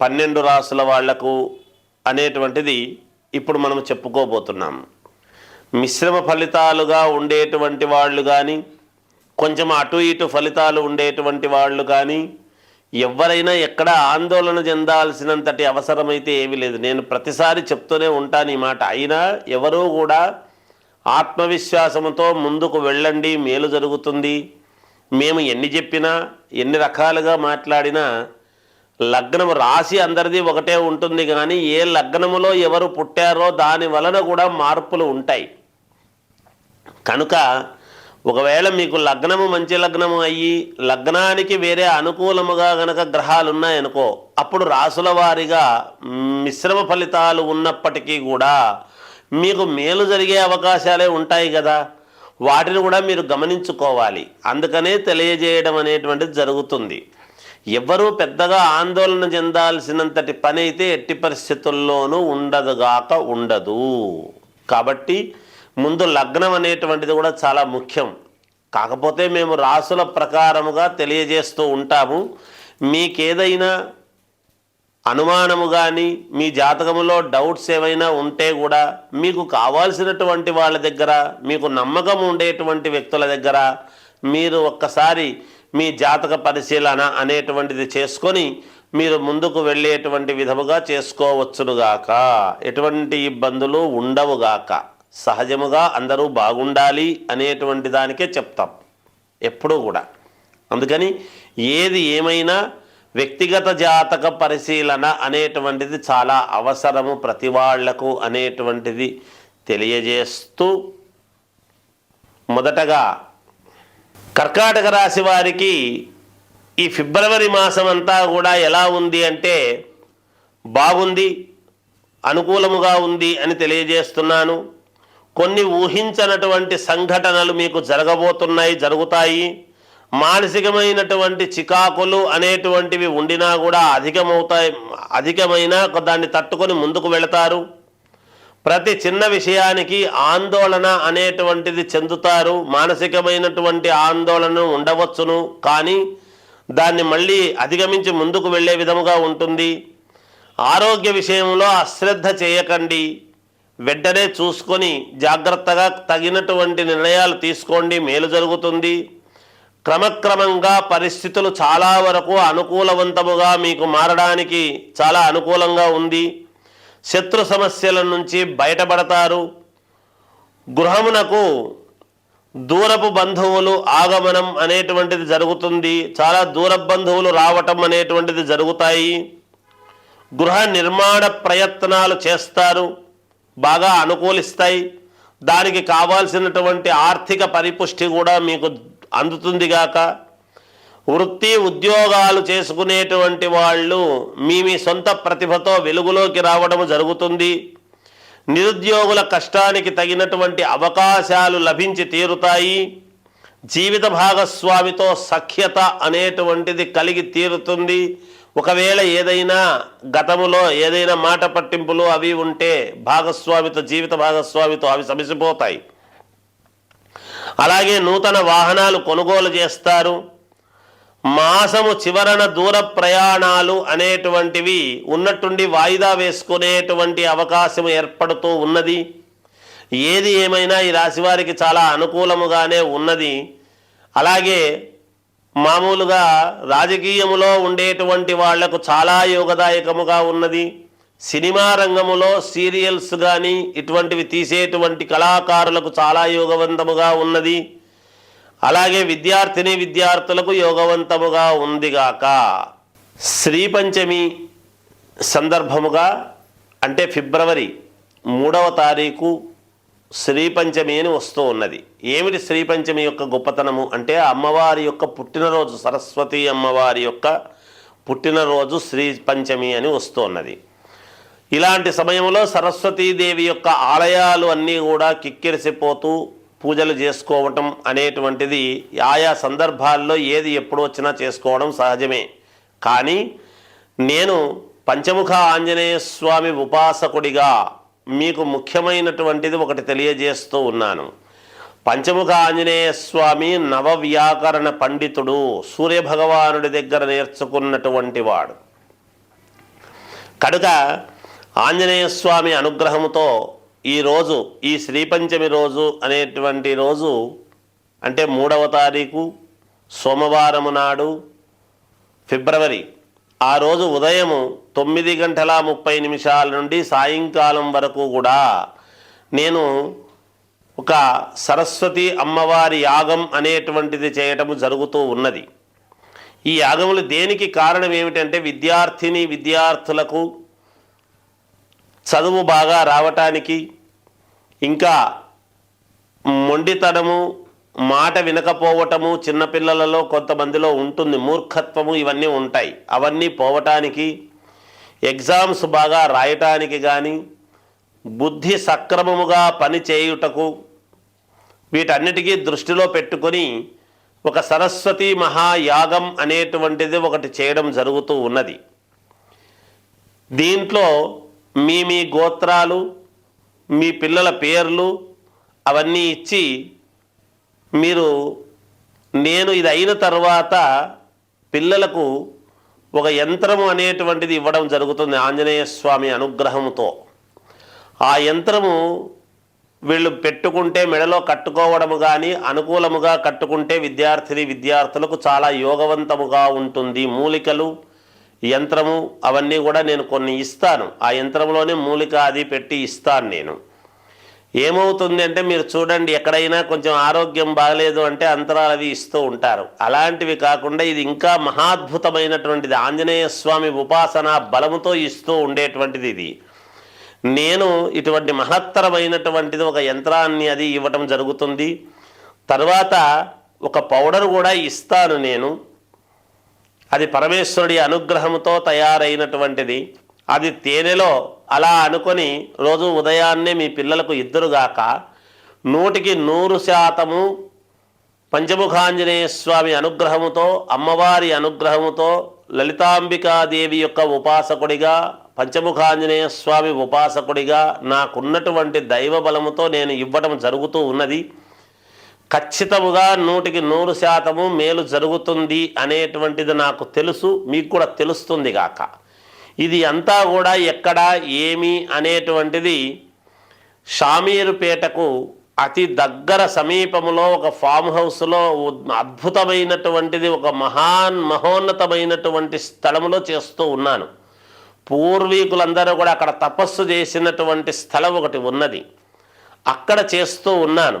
పన్నెండు రాసుల వాళ్ళకు అనేటువంటిది ఇప్పుడు మనం చెప్పుకోబోతున్నాం. మిశ్రమ ఫలితాలుగా ఉండేటువంటి వాళ్ళు కానీ కొంచెం అటు ఇటు ఫలితాలు ఉండేటువంటి వాళ్ళు కానీ ఎవరైనా ఎక్కడ ఆందోళన చెందాల్సినంతటి అవసరమైతే ఏమీ లేదు. నేను ప్రతిసారి చెప్తూనే ఉంటాను ఈ మాట. అయినా ఎవరూ కూడా ఆత్మవిశ్వాసంతో ముందుకు వెళ్ళండి మేలు జరుగుతుంది. మేము ఎన్ని చెప్పినా ఎన్ని రకాలుగా మాట్లాడినా లగ్నం రాశి అందరిది ఒకటే ఉంటుంది కానీ ఏ లగ్నములో ఎవరు పుట్టారో దాని వలన కూడా మార్పులు ఉంటాయి. కనుక ఒకవేళ మీకు లగ్నము మంచి లగ్నము అయ్యి లగ్నానికి వేరే అనుకూలముగా గనక గ్రహాలు ఉన్నాయనుకో అప్పుడు రాసుల వారిగా మిశ్రమ ఫలితాలు ఉన్నప్పటికీ కూడా మీకు మేలు జరిగే అవకాశాలే ఉంటాయి కదా. వాటిని కూడా మీరు గమనించుకోవాలి. అందుకనే తెలియజేయడం అనేటువంటిది జరుగుతుంది. ఎవ్వరూ పెద్దగా ఆందోళన చెందాల్సినంతటి పని అయితే ఎట్టి పరిస్థితుల్లోనూ ఉండదుగాక ఉండదు. కాబట్టి ముందు లగ్నం అనేటువంటిది కూడా చాలా ముఖ్యం. కాకపోతే మేము రాసుల ప్రకారముగా తెలియజేస్తూ ఉంటాము. మీకేదైనా అనుమానము కానీ మీ జాతకములో డౌట్స్ ఏమైనా ఉంటే కూడా మీకు కావాల్సినటువంటి వాళ్ళ దగ్గర మీకు నమ్మకం ఉండేటువంటి వ్యక్తుల దగ్గర మీరు ఒక్కసారి మీ జాతక పరిశీలన అనేటువంటిది చేసుకొని మీరు ముందుకు వెళ్ళేటువంటి విధముగా చేసుకోవచ్చునుగాక ఎటువంటి ఇబ్బందులు ఉండవుగాక సహజముగా అందరూ బాగుండాలి అనేటువంటి దానికే చెప్తాం. ఎప్పుడూ కూడా. అందుకని ఏది ఏమైనా వ్యక్తిగత జాతక పరిశీలన అనేటువంటిది చాలా అవసరము ప్రతి వాళ్ళకు అనేటువంటిది తెలియజేస్తూ మొదటగా కర్కాటక రాశి వారికి ఈ ఫిబ్రవరి మాసం అంతా కూడా ఎలా ఉంది అంటే బాగుంది అనుకూలముగా ఉంది అని తెలియజేస్తున్నాను. కొన్ని ఊహించనటువంటి సంఘటనలు మీకు జరగబోతున్నాయి జరుగుతాయి. మానసికమైనటువంటి చికాకులు అనేటువంటివి ఉండినా కూడా అధికమవుతాయి అధికమైన దాన్ని తట్టుకొని ముందుకు వెళతారు. ప్రతి చిన్న విషయానికి ఆందోళన అనేటువంటిది చెందుతారు. మానసికమైనటువంటి ఆందోళన ఉండవచ్చును. కానీ దాన్ని మళ్ళీ అధిగమించి ముందుకు వెళ్ళే విధముగా ఉంటుంది. ఆరోగ్య విషయంలో అశ్రద్ధ చేయకండి. వెంటనే చూసుకొని జాగ్రత్తగా తగినటువంటి నిర్ణయాలు తీసుకోండి. మేలు జరుగుతుంది. క్రమక్రమంగా పరిస్థితులు చాలా వరకు అనుకూలవంతముగా మీకు మారడానికి చాలా అనుకూలంగా ఉంది. శత్రు సమస్యల నుంచి బయటపడతారు. గృహమునకు దూరపు బంధువులు ఆగమనం అనేటువంటిది జరుగుతుంది. చాలా దూర బంధువులు రావటం అనేటువంటిది జరుగుతాయి. గృహ నిర్మాణ ప్రయత్నాలు చేస్తారు. బాగా అనుకూలిస్తాయి. దానికి కావాల్సినటువంటి ఆర్థిక పరిపుష్టి కూడా మీకు అందుతుందిగాక వృత్తి ఉద్యోగాలు చేసుకునేటువంటి వాళ్ళు మీ మీ సొంత ప్రతిభతో వెలుగులోకి రావడం జరుగుతుంది. నిరుద్యోగుల కష్టానికి తగినటువంటి అవకాశాలు లభించి తీరుతాయి. జీవిత భాగస్వామితో సఖ్యత అనేటువంటిది కలిగి తీరుతుంది. ఒకవేళ ఏదైనా గతములో ఏదైనా మాట పట్టింపులు అవి ఉంటే భాగస్వామితో జీవిత భాగస్వామితో అవి సమసిపోతాయి. అలాగే నూతన వాహనాలు కొనుగోలు చేస్తారు. మాసము చివరన దూర ప్రయాణాలు అనేటువంటివి ఉన్నట్టుండి వాయిదా వేసుకునేటువంటి అవకాశం ఏర్పడుతూ ఉన్నది. ఏది ఏమైనా ఈ రాశి వారికి చాలా అనుకూలముగానే ఉన్నది. అలాగే మామూలుగా రాజకీయములో ఉండేటువంటి వాళ్ళకు చాలా యోగదాయకముగా ఉన్నది. సినిమా రంగములో సీరియల్స్ కానీ ఇటువంటివి తీసేటువంటి కళాకారులకు చాలా యోగవంతముగా ఉన్నది. అలాగే విద్యార్థిని విద్యార్థులకు యోగవంతముగా ఉందిగాక. శ్రీ పంచమి సందర్భముగా అంటే ఫిబ్రవరి మూడవ తారీఖు శ్రీపంచమి అని వస్తూ ఉన్నది. ఏమిటి శ్రీపంచమి యొక్క గొప్పతనము? అంటే అమ్మవారి యొక్క పుట్టినరోజు సరస్వతి అమ్మవారి యొక్క పుట్టినరోజు శ్రీ పంచమి అని వస్తున్నది ఇలాంటి సమయంలో సరస్వతీదేవి యొక్క ఆలయాలు అన్నీ కూడా కిక్కిరిసిపోతూ పూజలు చేసుకోవటం అనేటువంటిది ఆయా సందర్భాల్లో ఏది ఎప్పుడు వచ్చినా చేసుకోవడం సహజమే. కానీ నేను పంచముఖ ఆంజనేయ స్వామి ఉపాసకుడిగా మీకు ముఖ్యమైనటువంటిది ఒకటి తెలియజేస్తూ ఉన్నాను. పంచముఖ ఆంజనేయ స్వామి నవవ్యాకరణ పండితుడు సూర్యభగవానుడి దగ్గర నేర్చుకున్నటువంటి వాడు. కనుక ఆంజనేయ స్వామి అనుగ్రహముతో ఈరోజు ఈ శ్రీపంచమి రోజు అనేటువంటి రోజు అంటే మూడవ తారీఖు సోమవారము నాడు ఫిబ్రవరి. ఆ రోజు ఉదయము తొమ్మిది గంటల ముప్పై నిమిషాల నుండి సాయంకాలం వరకు కూడా నేను ఒక సరస్వతి అమ్మవారి యాగం అనేటువంటిది చేయటము జరుగుతూ ఉన్నది. ఈ యాగములు దేనికి కారణం ఏమిటంటే విద్యార్థిని విద్యార్థులకు చదువు బాగా రావటానికి ఇంకా మొండితనము మాట వినకపోవటము చిన్నపిల్లలలో కొంతమందిలో ఉంటుంది. మూర్ఖత్వము ఇవన్నీ ఉంటాయి. అవన్నీ పోవటానికి ఎగ్జామ్స్ బాగా రాయటానికి కానీ బుద్ధి సక్రమముగా పని చేయుటకు వీటన్నిటికీ దృష్టిలో పెట్టుకొని ఒక సరస్వతి మహాయాగం అనేటువంటిది ఒకటి చేయడం జరుగుతూ ఉన్నది. దీంట్లో మీ మీ గోత్రాలు మీ పిల్లల పేర్లు అవన్నీ ఇచ్చి మీరు నేను ఇది అయిన తర్వాత పిల్లలకు ఒక యంత్రము అనేటువంటిది ఇవ్వడం జరుగుతుంది ఆంజనేయ స్వామి అనుగ్రహంతో ఆ యంత్రము వీళ్ళు పెట్టుకుంటే మెడలో కట్టుకోవడము కానీ అనుకూలముగా కట్టుకుంటే విద్యార్థిని విద్యార్థులకు చాలా యోగవంతముగా ఉంటుంది. మూలికలు యంత్రము అవన్నీ కూడా నేను కొన్ని ఇస్తాను. ఆ యంత్రంలోనే మూలిక అది పెట్టి ఇస్తాను నేను. ఏమవుతుంది అంటే మీరు చూడండి ఎక్కడైనా కొంచెం ఆరోగ్యం బాగలేదు అంటే అంతరాలు అవి ఇస్తూ ఉంటారు. అలాంటివి కాకుండా ఇది ఇంకా మహాద్భుతమైనటువంటిది. ఆంజనేయ స్వామి ఉపాసన బలముతో ఇస్తూ ఉండేటువంటిది ఇది. నేను ఇటువంటి మహత్తరమైనటువంటిది ఒక యంత్రాన్ని అది ఇవ్వటం జరుగుతుంది. తర్వాత ఒక పౌడర్ కూడా ఇస్తాను నేను. అది పరమేశ్వరుడి అనుగ్రహంతో తయారైనటువంటిది. అది తేనెలో అలా అనుకొని రోజు ఉదయాన్నే మీ పిల్లలకు ఇద్దరుగాక నూటికి నూరు శాతము పంచముఖాంజనేయ స్వామి అనుగ్రహముతో అమ్మవారి అనుగ్రహముతో లలితాంబికాదేవి యొక్క ఉపాసకుడిగా పంచముఖాంజనేయ స్వామి ఉపాసకుడిగా నాకున్నటువంటి దైవ బలముతో నేను ఇవ్వటం జరుగుతూ ఉన్నది. ఖచ్చితముగా నూటికి నూరు శాతము మేలు జరుగుతుంది అనేటువంటిది నాకు తెలుసు మీకు కూడా తెలుస్తుంది గాక. ఇది అంతా కూడా ఎక్కడ ఏమి అనేటువంటిది షామీరుపేటకు అతి దగ్గర సమీపములో ఒక ఫామ్ హౌస్లో అద్భుతమైనటువంటిది ఒక మహాన్ మహోన్నతమైనటువంటి స్థలములో చేస్తూ ఉన్నాను. పూర్వీకులందరూ కూడా అక్కడ తపస్సు చేసినటువంటి స్థలం ఒకటి ఉన్నది. అక్కడ చేస్తూ ఉన్నాను.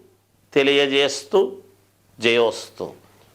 తెలియజేస్తూ జయోస్తు.